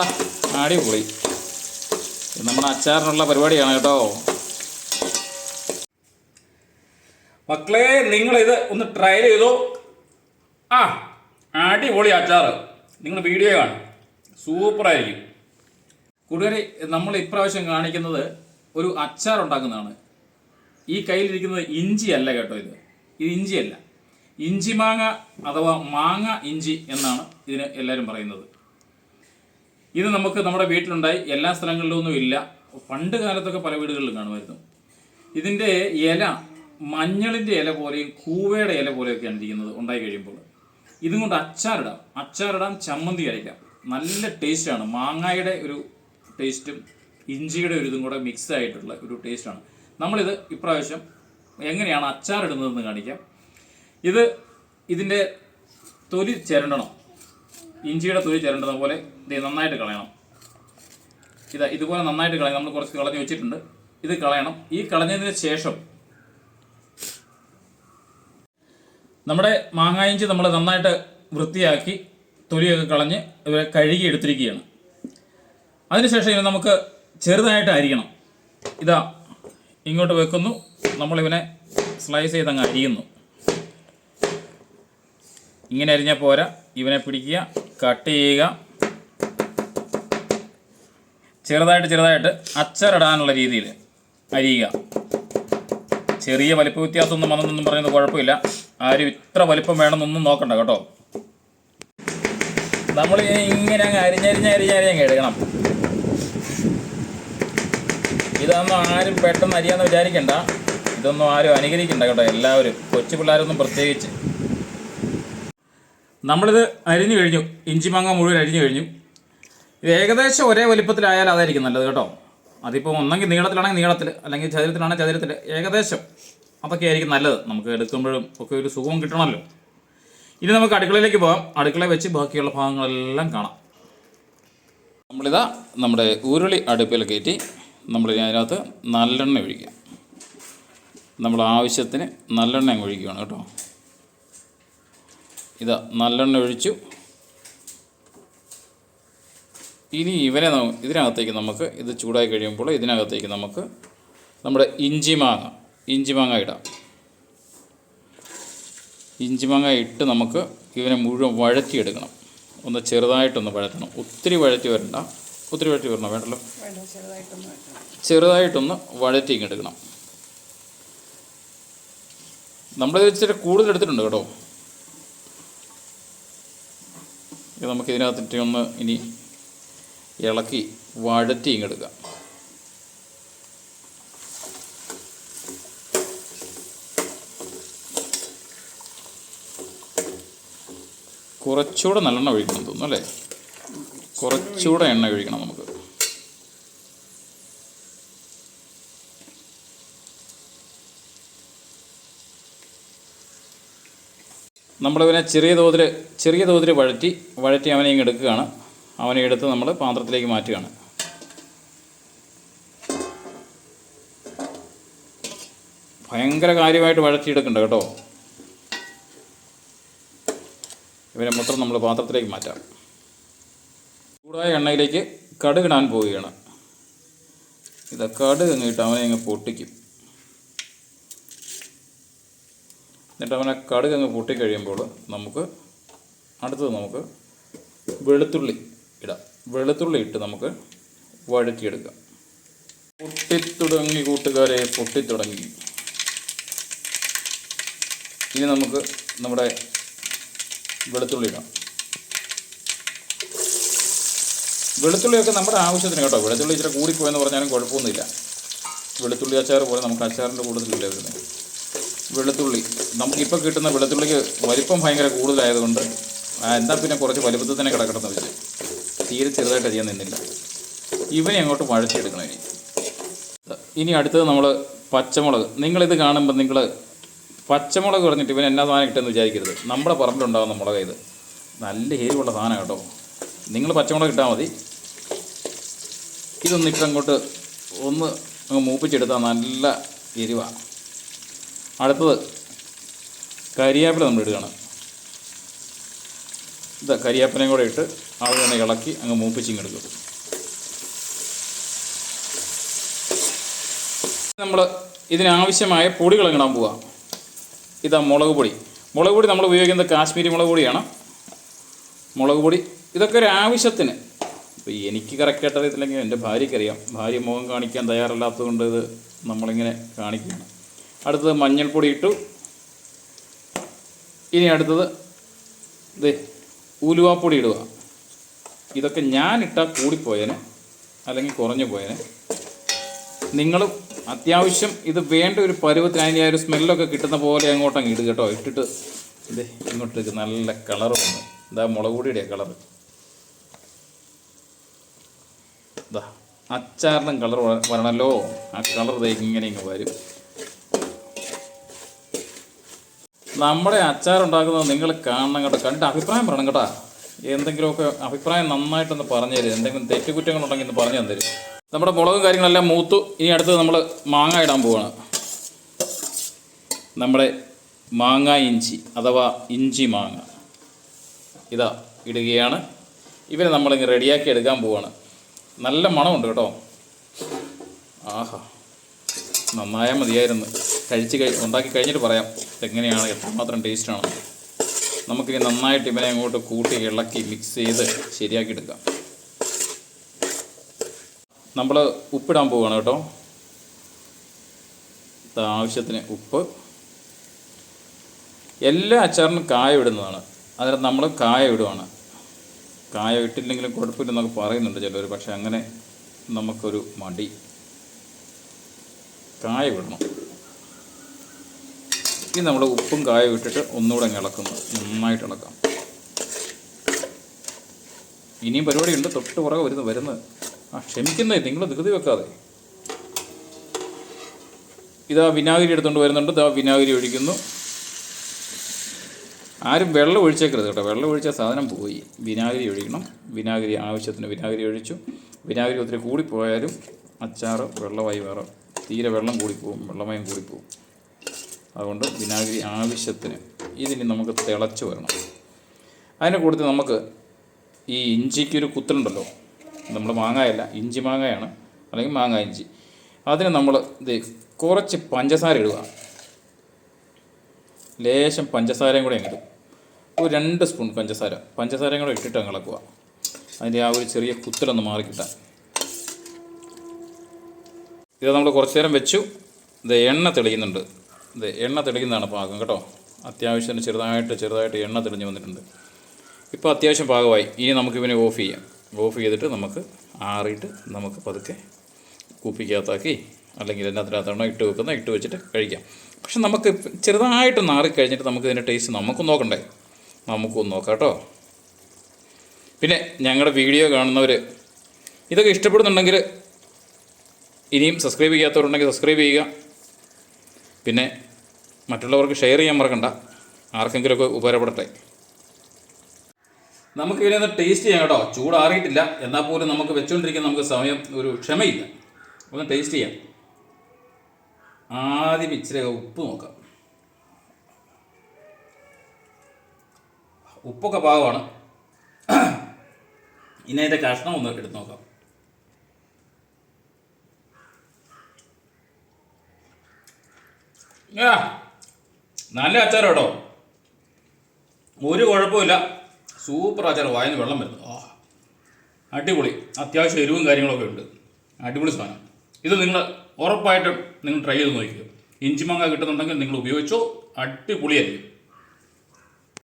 അടിപൊളി. നമ്മുടെ അച്ചാറിനുള്ള പരിപാടിയാണ് കേട്ടോ. മക്കളെ നിങ്ങൾ ഇത് ഒന്ന് ട്രൈ ചെയ്തു. ആ അടിപൊളി അച്ചാർ നിങ്ങൾ വീഡിയോ കാണും. സൂപ്പറായിരിക്കും കൂടുതൽ നമ്മൾ ഇപ്രാവശ്യം കാണിക്കുന്നത് ഒരു അച്ചാർ ഉണ്ടാക്കുന്നതാണ്. ഈ കയ്യിലിരിക്കുന്നത് ഇഞ്ചി അല്ല കേട്ടോ ഇത്. ഇത് ഇഞ്ചിയല്ല. ഇഞ്ചി മാങ്ങ അഥവാ മാങ്ങ ഇഞ്ചി എന്നാണ് ഇതിന് എല്ലാവരും പറയുന്നത്. ഇത് നമുക്ക് നമ്മുടെ വീട്ടിലുണ്ടായി. എല്ലാ സ്ഥലങ്ങളിലൊന്നും ഇല്ല. പണ്ട് കാലത്തൊക്കെ പല വീടുകളിലും കാണുമായിരുന്നു. ഇതിന്റെ ഇല മഞ്ഞളിന്റെ ഇല പോലെയും കൂവയുടെ ഇല പോലെയൊക്കെയാണ് ഇരിക്കുന്നത് ഉണ്ടായി കഴിയുമ്പോൾ. ഇതും കൊണ്ട് അച്ചാറിടാം. അച്ചാറിടാം ചമ്മന്തി അരയ്ക്കാം. നല്ല ടേസ്റ്റാണ്. മാങ്ങായുടെ ഒരു ടേസ്റ്റും ഇഞ്ചിയുടെ ഒരു ഇതും കൂടെ മിക്സ് ആയിട്ടുള്ള ഒരു ടേസ്റ്റാണ്. നമ്മളിത് ഇപ്രാവശ്യം എങ്ങനെയാണ് അച്ചാറിടുന്നതെന്ന് കാണിക്കാം. ഇത് ഇതിന്റെ തൊലി ചിരണ്ടണം. ഇഞ്ചിയുടെ തൊലി ചേരേണ്ടത് പോലെ ഇത് നന്നായിട്ട് കളയണം. ഇത് ഇതുപോലെ നന്നായിട്ട് കളയണം. നമ്മൾ കുറച്ച് കളഞ്ഞ് വെച്ചിട്ടുണ്ട്. ഇത് കളയണം. ഈ കളഞ്ഞതിന് ശേഷം നമ്മുടെ മാങ്ങാ ഇഞ്ചി നമ്മൾ നന്നായിട്ട് വൃത്തിയാക്കി തൊലിയൊക്കെ കളഞ്ഞ് ഇവരെ കഴുകി എടുത്തിരിക്കുകയാണ്. അതിനുശേഷം ഇവ നമുക്ക് ചെറുതായിട്ട് അരിയണം. ഇതാ ഇങ്ങോട്ട് വെക്കുന്നു. നമ്മളിവനെ സ്ലൈസ് ചെയ്ത് അങ്ങ് അരിയുന്നു. ഇങ്ങനെ അരിഞ്ഞാൽ പോരാ. ഇവനെ പിടിക്കുക. കട്ട് ചെയ്യുക. ചെറുതായിട്ട് ചെറുതായിട്ട് അച്ചറിടാനുള്ള രീതിയിൽ അരിയുക. ചെറിയ വലിപ്പ വ്യത്യാസമൊന്നും വന്നെന്നൊന്നും പറയുന്നത് കുഴപ്പമില്ല. ആരും ഇത്ര വലിപ്പം വേണമെന്നൊന്നും നോക്കണ്ട കേട്ടോ. നമ്മൾ ഇങ്ങനെ അങ്ങ് അരിഞ്ഞരിഞ്ഞ് അരിഞ്ഞരിഞ്ഞ് എടുക്കണം. ഇതൊന്നും ആരും പെട്ടെന്ന് അരിയാന്ന് വിചാരിക്കണ്ട. ഇതൊന്നും ആരും അനുകരിക്കണ്ട കേട്ടോ. എല്ലാവരും കൊച്ചു പിള്ളേരൊന്നും പ്രത്യേകിച്ച് നമ്മളിത് അരിഞ്ഞു കഴിഞ്ഞു. ഇഞ്ചി മാങ്ങ മുഴുവൻ അരിഞ്ഞു കഴിഞ്ഞു. ഇത് ഏകദേശം ഒരേ വലിപ്പത്തിലായാൽ അതായിരിക്കും നല്ലത് കേട്ടോ. അതിപ്പോൾ ഒന്നെങ്കിൽ നീളത്തിലാണെങ്കിൽ നീളത്തിൽ അല്ലെങ്കിൽ ചതുരത്തിലാണെങ്കിൽ ചതുരത്തിൽ ഏകദേശം അതൊക്കെ ആയിരിക്കും നല്ലത്. നമുക്ക് എടുക്കുമ്പോഴും ഒക്കെ ഒരു സുഖവും കിട്ടണമല്ലോ. ഇനി നമുക്ക് അടുക്കളയിലേക്ക് പോകാം. അടുക്കള വെച്ച് ബാക്കിയുള്ള ഭാഗങ്ങളെല്ലാം കാണാം. നമ്മളിതാ നമ്മുടെ ഉരുളി അടുപ്പിൽ കയറ്റി നമ്മൾ അതിനകത്ത് നല്ലെണ്ണ ഒഴിക്കുക. നമ്മൾ ആവശ്യത്തിന് നല്ലെണ്ണ ഒഴിക്കുകയാണ് കേട്ടോ. ഇതാ നല്ലെണ്ണ ഒഴിച്ചു. ഇനി ഇവനെ ഇതിനകത്തേക്ക് നമുക്ക് ഇത് ചൂടായി കഴിയുമ്പോൾ ഇതിനകത്തേക്ക് നമുക്ക് നമ്മുടെ ഇഞ്ചി മാങ്ങ ഇഞ്ചി മാങ്ങ ഇടാം. ഇഞ്ചി മാങ്ങ ഇട്ട് നമുക്ക് ഇവനെ മുഴുവൻ വഴറ്റിയെടുക്കണം. ഒന്ന് ചെറുതായിട്ടൊന്ന് വഴറ്റണം. ഒത്തിരി വഴറ്റി വരണ്ട. ഒത്തിരി വഴറ്റി വരണം? വേണ്ടല്ലോ. ചെറുതായിട്ടൊന്ന് വഴറ്റി ഇങ്ങെടുക്കണം നമ്മളിത് ഇച്ചിരി കൂടുതൽ എടുത്തിട്ടുണ്ട് കേട്ടോ. ഇത് നമുക്ക് ഇതിനകത്തിട്ട് ഒന്ന് ഇനി ഇളക്കി വഴറ്റി ഇങ്ങെടുക്കാം. കുറച്ചുകൂടെ നല്ലെണ്ണ ഒഴിക്കണം തോന്നുന്നു അല്ലേ? കുറച്ചുകൂടെ എണ്ണ ഒഴിക്കണം നമുക്ക്. നമ്മളിവനെ ചെറിയ തോതിൽ ചെറിയ തോതിൽ വഴറ്റി വഴറ്റി അവനെ ഇങ്ങ് എടുക്കുകയാണ്. അവനെ എടുത്ത് നമ്മൾ പാത്രത്തിലേക്ക് മാറ്റുകയാണ്. ഭയങ്കര കാര്യമായിട്ട് വഴറ്റിയെടുക്കണ്ട കേട്ടോ. ഇവരെ മൊത്തം നമ്മൾ പാത്രത്തിലേക്ക് മാറ്റാം. ചൂടായ എണ്ണയിലേക്ക് കടുകിടാൻ പോവുകയാണ്. ഇത് കടുക് അവനെ അങ്ങ് പൊട്ടിക്കും. എന്നിട്ട് അവനെ കടുക് അങ്ങ് പൊട്ടിക്കഴിയുമ്പോൾ നമുക്ക് അടുത്തത് നമുക്ക് വെളുത്തുള്ളി ഇടാം. വെളുത്തുള്ളി ഇട്ട് നമുക്ക് വഴറ്റിയെടുക്കാം. പൊട്ടിത്തുടങ്ങി കൂട്ടുകാരെ പൊട്ടിത്തുടങ്ങി. ഇനി നമുക്ക് നമ്മുടെ വെളുത്തുള്ളി ഇടാം. വെളുത്തുള്ളിയൊക്കെ നമ്മുടെ ആവശ്യത്തിന് കേട്ടോ. വെളുത്തുള്ളി ഇച്ചിരി കൂടിപ്പോയെന്ന് പറഞ്ഞാലും കുഴപ്പമൊന്നുമില്ല. വെളുത്തുള്ളി അച്ചാർ പോലെ നമുക്ക് അച്ചാറിന്റെ കൂടുതലില്ല വരുന്നത്. വെളുത്തുള്ളി. നമുക്കിപ്പോൾ കിട്ടുന്ന വെളുത്തുള്ളിക്ക് വലിപ്പം ഭയങ്കര കൂടുതലായതുകൊണ്ട് എന്നാൽ പിന്നെ കുറച്ച് വലിപ്പത്തിൽ തന്നെ കിടക്കണമെന്ന് വെച്ച് തീരെ ചെറുതായിട്ട് അരിയാൻ നിന്നില്ല. ഇവനെ അങ്ങോട്ട് വഴച്ചെടുക്കണം ഇനി. ഇനി അടുത്തത് നമ്മൾ പച്ചമുളക്. നിങ്ങളിത് കാണുമ്പോൾ നിങ്ങൾ പച്ചമുളക് പറഞ്ഞിട്ട് ഇവൻ എന്നാ സാധനം കിട്ടുമെന്ന് വിചാരിക്കരുത്. നമ്മുടെ പറമ്പിലുണ്ടാകുന്ന മുളക് ഇത്. നല്ല എരിവുള്ള സാധനം കേട്ടോ. നിങ്ങൾ പച്ചമുളക് ഇട്ടാൽ മതി. ഇതൊന്നിട്ട് അങ്ങോട്ട് ഒന്ന് അങ്ങ് മൂപ്പിച്ചെടുത്താൽ നല്ല എരിവാണ് അടുത്തത് കരിയാപ്പില നമ്മൾ ഇടുകയാണ്. ഇതാ കരിയാപ്പിലയും കൂടെ ഇട്ട് ആവശ്യം ഇളക്കി അങ്ങ് മൂപ്പിച്ചിങ്ങെടുക്കും നമ്മൾ ഇതിനാവശ്യമായ പൊടികൾ ഇടാൻ പോവാം. ഇതാ മുളക് പൊടി. മുളക് പൊടി നമ്മൾ ഉപയോഗിക്കുന്നത് കാശ്മീരി മുളക് പൊടിയാണ്. മുളക് പൊടി ഇതൊക്കെ ഒരു ആവശ്യത്തിന്. ഇപ്പോൾ എനിക്ക് കറക്റ്റായിട്ട് അറിയത്തില്ലെങ്കിൽ എന്റെ ഭാര്യയ്ക്കറിയാം ഭാര്യ മുഖം കാണിക്കാൻ തയ്യാറല്ലാത്തതുകൊണ്ട് ഇത് നമ്മളിങ്ങനെ കാണിക്കുകയാണ്. അടുത്തത് മഞ്ഞൾപ്പൊടി ഇട്ടു. ഇനി അടുത്തത് ഇത് ഉലുവാപ്പൊടി ഇടുക. ഇതൊക്കെ ഞാൻ ഇട്ടാൽ കൂടിപ്പോയേനെ അല്ലെങ്കിൽ കുറഞ്ഞു പോയേനെ. നിങ്ങളും അത്യാവശ്യം ഇത് വേണ്ട ഒരു പരുവത്തിന് അതിന്റെ ആ ഒരു സ്മെല്ലൊക്കെ കിട്ടുന്ന പോലെ അങ്ങോട്ടങ്ങ് ഇടുക കേട്ടോ. ഇട്ടിട്ട് ഇത് ഇങ്ങോട്ടേക്ക് നല്ല കളർ വന്നു. ഇതാ മുളക് പൊടിയുടെ കളർ അച്ചാറിനും കളർ വരണല്ലോ. ആ കളർ ഇങ്ങനെ ഇങ്ങ് വരും. നമ്മുടെ അച്ചാർ ഉണ്ടാക്കുന്നത് നിങ്ങൾ കാണണം കേട്ടോ. കണ്ടിട്ട് അഭിപ്രായം പറയണം കേട്ടോ. എന്തെങ്കിലുമൊക്കെ അഭിപ്രായം നന്നായിട്ടൊന്ന് പറഞ്ഞു തരും എന്തെങ്കിലും തെറ്റുകുറ്റങ്ങളുണ്ടെങ്കിൽ ഒന്ന് പറഞ്ഞു തരും നമ്മുടെ മുളകും കാര്യങ്ങളെല്ലാം മൂത്തു. ഇനി അടുത്തത് നമ്മൾ മാങ്ങ ഇടാൻ പോവാണ്. നമ്മുടെ മാങ്ങ ഇഞ്ചി അഥവാ ഇഞ്ചി മാങ്ങ. ഇതാ ഇടുകയാണ്. ഇവരെ നമ്മളിങ്ങ് റെഡിയാക്കി എടുക്കാൻ പോവാണ്. നല്ല മണമുണ്ട് കേട്ടോ. ആഹാ. നന്നായാൽ മതിയായിരുന്നു. കഴിച്ച് കഴി ഉണ്ടാക്കി കഴിഞ്ഞിട്ട് പറയാം. എങ്ങനെയാണ് എത്രമാത്രം ടേസ്റ്റാണ് നമുക്കിനി നന്നായിട്ട് ഇവനെ അങ്ങോട്ട് കൂട്ടി ഇളക്കി മിക്സ് ചെയ്ത് ശരിയാക്കി എടുക്കാം. നമ്മൾ ഉപ്പിടാൻ പോവുകയാണ് കേട്ടോ. ആവശ്യത്തിന് ഉപ്പ്. എല്ലാ അച്ചാറിനും കായ ഇടുന്നതാണ്. അതിന് നമ്മൾ കായ ഇടുവാണ്. കായ ഇട്ടില്ലെങ്കിലും കുഴപ്പമില്ലെന്നൊക്കെ പറയുന്നുണ്ട് ചിലർ പക്ഷെ അങ്ങനെ നമുക്കൊരു മടി. കായ വിടണം ഇനി നമ്മൾ ഉപ്പും കായും ഇട്ടിട്ട് ഒന്നുകൂടെ അങ്ങ് ഇളക്കുന്നു. നന്നായിട്ട് ഇളക്കാം. ഇനിയും പരിപാടിയുണ്ട്. തൊട്ട് പുറകെ വരുന്നു വരുന്നത്. ആ ക്ഷമിക്കുന്നേ നിങ്ങൾ ധൃതി വെക്കാതെ. ഇതാ വിനാഗിരി എടുത്തുകൊണ്ട് വരുന്നുണ്ട്. ഇതാ വിനാഗിരി ഒഴിക്കുന്നു. ആരും വെള്ളം ഒഴിച്ചേക്കരുത് കേട്ടോ. വെള്ളം ഒഴിച്ച സാധനം പോയി. വിനാഗിരി ഒഴിക്കണം. വിനാഗിരി ആവശ്യത്തിന് വിനാഗിരി ഒഴിച്ചു. വിനാഗിരി ഒത്തിരി കൂടിപ്പോയാലും അച്ചാറ് വെള്ളമായി വേറെ തീരെ വെള്ളം കൂടിപ്പോവും. വെള്ളമയം കൂടിപ്പോവും. അതുകൊണ്ട് വിനാഗിരി ആവശ്യത്തിന് ഇതിനി നമുക്ക് തിളച്ച് വരണം. അതിനെ കൂട്ടത്തിൽ നമുക്ക് ഈ ഇഞ്ചിക്കൊരു കുത്തലുണ്ടല്ലോ നമ്മൾ മാങ്ങയല്ല ഇഞ്ചി മാങ്ങയാണ് അല്ലെങ്കിൽ മാങ്ങ ഇഞ്ചി. അതിന് നമ്മൾ ഇത് കുറച്ച് പഞ്ചസാര ഇടുക. ലേശം പഞ്ചസാരയും കൂടെ ഇടും. ഒരു രണ്ട് സ്പൂൺ പഞ്ചസാര. പഞ്ചസാരയും കൂടെ ഇട്ടിട്ട് അങ്ങ് ഇളക്കുക. അതിന്റെ ആ ഒരു ചെറിയ കുത്തലൊന്ന് മാറിക്കിട്ടാൻ. ഇത് നമ്മൾ കുറച്ച് നേരം വെച്ചു. ഇത് എണ്ണ തെളിയുന്നുണ്ട്. ഇത് എണ്ണ തെളിയുന്നതാണ് പാകം കേട്ടോ. അത്യാവശ്യം ചെറുതായിട്ട് ചെറുതായിട്ട് എണ്ണ തെളിഞ്ഞ് വന്നിട്ടുണ്ട്. ഇപ്പോൾ അത്യാവശ്യം പാകമായി. ഇനി നമുക്ക് ഇവനെ ഓഫ് ചെയ്യാം. ഓഫ് ചെയ്തിട്ട് നമുക്ക് ആറിയിട്ട് നമുക്ക് പതുക്കെ കൂപ്പിക്കകത്താക്കി അല്ലെങ്കിൽ ഇതിനകത്തിനകത്താണോ ഇട്ട് വെക്കുന്ന ഇട്ട് വെച്ചിട്ട് കഴിക്കാം. പക്ഷെ നമുക്ക് ചെറുതായിട്ട് നാറി കഴിഞ്ഞിട്ട് നമുക്ക് ഇതിന്റെ ടേസ്റ്റ് നമുക്കും നോക്കണ്ടേ? നമുക്കും നോക്കാം കേട്ടോ. പിന്നെ ഞങ്ങളുടെ വീഡിയോ കാണുന്നവർ ഇതൊക്കെ ഇഷ്ടപ്പെടുന്നുണ്ടെങ്കിൽ ഇനിയും സബ്സ്ക്രൈബ് ചെയ്യാത്തവരുണ്ടെങ്കിൽ സബ്സ്ക്രൈബ് ചെയ്യുക. പിന്നെ മറ്റുള്ളവർക്ക് ഷെയർ ചെയ്യാൻ മറക്കണ്ട. ആർക്കെങ്കിലുമൊക്കെ ഉപകാരപ്പെടട്ടെ. നമുക്ക് ഇതിനെ ടേസ്റ്റ് ചെയ്യാം കേട്ടോ. ചൂടാറിയിട്ടില്ല. എന്നാൽ പോലും നമുക്ക് വെച്ചുകൊണ്ടിരിക്കാൻ നമുക്ക് സമയം ഒരു ക്ഷമയില്ല. ഒന്ന് ടേസ്റ്റ് ചെയ്യാം. ആദ്യം ഇച്ചിരി ഉപ്പ് നോക്കാം. ഉപ്പൊക്കെ പാകമാണ്. ഇനി അതിന്റെ കഷ്ണം ഒന്ന് എടുത്ത് നോക്കാം. നല്ല അച്ചാർ കേട്ടോ ഒരു കുഴപ്പമില്ല. സൂപ്പർ അച്ചാർ വായന വെള്ളം വരുന്നു. ആ അടിപൊളി. അത്യാവശ്യം എരിവും കാര്യങ്ങളൊക്കെ ഉണ്ട്. അടിപൊളി സാധനം. ഇത് നിങ്ങൾ ഉറപ്പായിട്ടും നിങ്ങൾ ട്രൈ ചെയ്ത് നോക്കുക ഇഞ്ചി മാങ്ങ കിട്ടുന്നുണ്ടെങ്കിൽ നിങ്ങൾ ഉപയോഗിച്ചോ. അടിപൊളിയായിരിക്കും.